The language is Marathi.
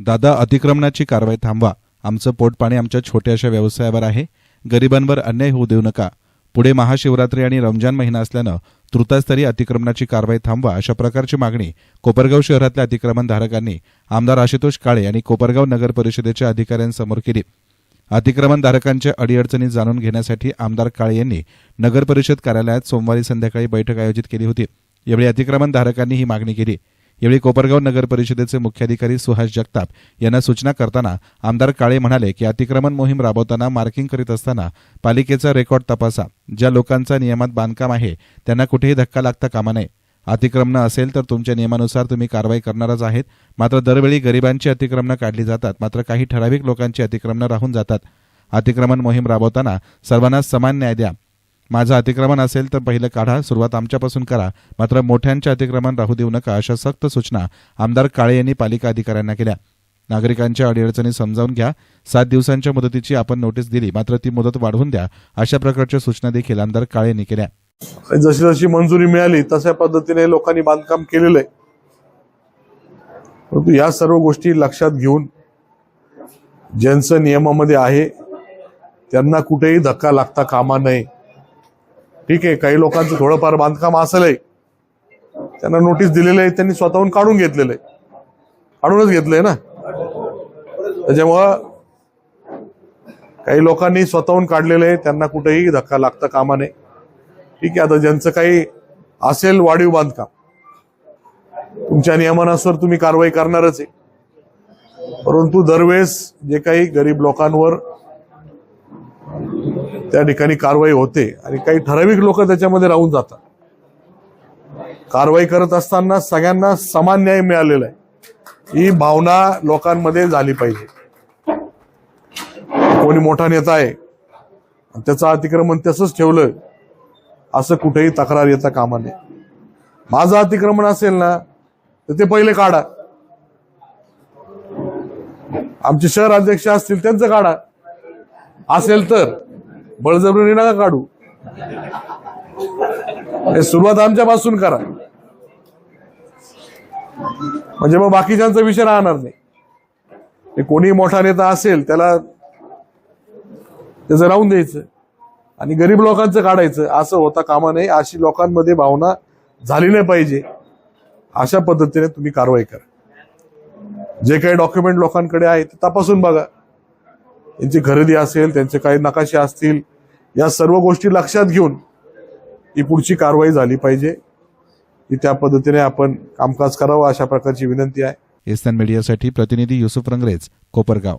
दादा अतिक्रमणाची कारवाई थांबवा. आमचं पोटपाणी आमच्या छोट्याशा व्यवसायावर आहे. गरिबांवर अन्याय होऊ देऊ नका. पुढे महाशिवरात्री आणि रमजान महिना असल्यानं तृतास्तरी अतिक्रमणाची कारवाई थांबवा अशा प्रकारची मागणी कोपरगाव शहरातल्या अतिक्रमणधारकांनी आमदार आशुतोष काळे आणि कोपरगाव नगर परिषदेच्या अधिकाऱ्यांसमोर केली. अतिक्रमणधारकांच्या अडीअडचणी जाणून घेण्यासाठी आमदार काळे यांनी नगर परिषद कार्यालयात सोमवारी संध्याकाळी बैठक आयोजित केली होती. यावेळी अतिक्रमणधारकांनी ही मागणी केली. यावेळी कोपरगाव नगर परिषदेचे मुख्याधिकारी सुहास जगताप यांना सूचना करताना आमदार काळे म्हणाले की अतिक्रमण मोहीम राबवताना मार्किंग करीत असताना पालिकेचा रेकॉर्ड तपासा. ज्या लोकांचा नियमात बांधकाम आहे त्यांना कुठेही धक्का लागता कामा नये. अतिक्रमणं असेल तर तुमच्या नियमानुसार तुम्ही कारवाई करणारच आहेत. मात्र दरवेळी गरिबांची अतिक्रमणं काढली जातात. मात्र काही ठराविक लोकांची अतिक्रमणं राहून जातात. अतिक्रमण मोहीम राबवताना सर्वांना समान न्याय द्या. माझं अतिक्रमण असेल तर पहिलं काढा सुरुवात आमच्यापासून करा. मात्र मोठ्यांचे अतिक्रमण राहू देऊ नका अशा सक्त सूचना आमदार काळे यांनी पालिका अधिकाऱ्यांना केल्या. नागरिकांच्या अडीअडचणी समजावून घ्या. सात दिवसांच्या मुदतीची आपण नोटीस दिली मात्र ती मुदत वाढवून द्या अशा प्रकारच्या सूचना देखील आमदार काळे यांनी केल्या. जशी जशी मंजुरी मिळाली तशा पद्धतीने लोकांनी बांधकाम केलेलं आहे. परंतु या सर्व गोष्टी लक्षात घेऊन ज्यांचं नियमामध्ये आहे त्यांना कुठेही धक्का लागता कामा नये. ठीक आहे काही लोकांचं थोडंफार बांधकाम असलंय. त्यांना नोटीस दिलेलं आहे त्यांनी स्वतःहून काढून घेतलेलं आहे. काढूनच घेतलंय ना. त्याच्यामुळं काही लोकांनी स्वतःहून काढलेलं आहे त्यांना कुठेही धक्का लागता कामा नये. ठीक आहे आता ज्यांचं काही असेल वाढीव बांधकाम तुमच्या नियमानुसार तुम्ही कारवाई करणारच आहे. परंतु दरवेळेस जे काही गरीब लोकांवर त्या ठिकाणी कारवाई होते आणि काही ठराविक लोक त्याच्यामध्ये राहून जातात. कारवाई करत असताना सगळ्यांना समान न्याय मिळालेला आहे. ही भावना लोकांमध्ये झाली पाहिजे. कोणी मोठा नेता आहे आणि त्याचं अतिक्रमण तसंच ठेवलं असं कुठेही तक्रार येता कामा नये. माझं अतिक्रमण असेल ना तर ते पहिले काढा. आमचे शहर अध्यक्ष असतील त्यांचं काढा. असेल तर. बळजबरी नका काढू. हे सुरुवात आमच्यापासून करा. म्हणजे मग बाकीच्यांचा विषय राहणार नाही. कोणी मोठा नेता असेल त्याला त्याचं राहून द्यायचं. आणि गरीब लोकांचं काढायचं. असं होता कामा नये अशी लोकांमध्ये भावना झाली नाही पाहिजे. अशा पद्धतीने तुम्ही कारवाई करा. जे काही डॉक्युमेंट लोकांकडे आहे ते तपासून बघा. त्यांची खरेदी असेल त्यांचे काही नकाशे असतील या सर्व गोष्टी लक्षात घेऊन ही पुढची कारवाई झाली पाहिजे. की त्या पद्धतीने आपण कामकाज करावं अशा प्रकारची विनंती आहे. एस्तान मीडियासाठी प्रतिनिधी युसुफ रंगरेज कोपरगाव.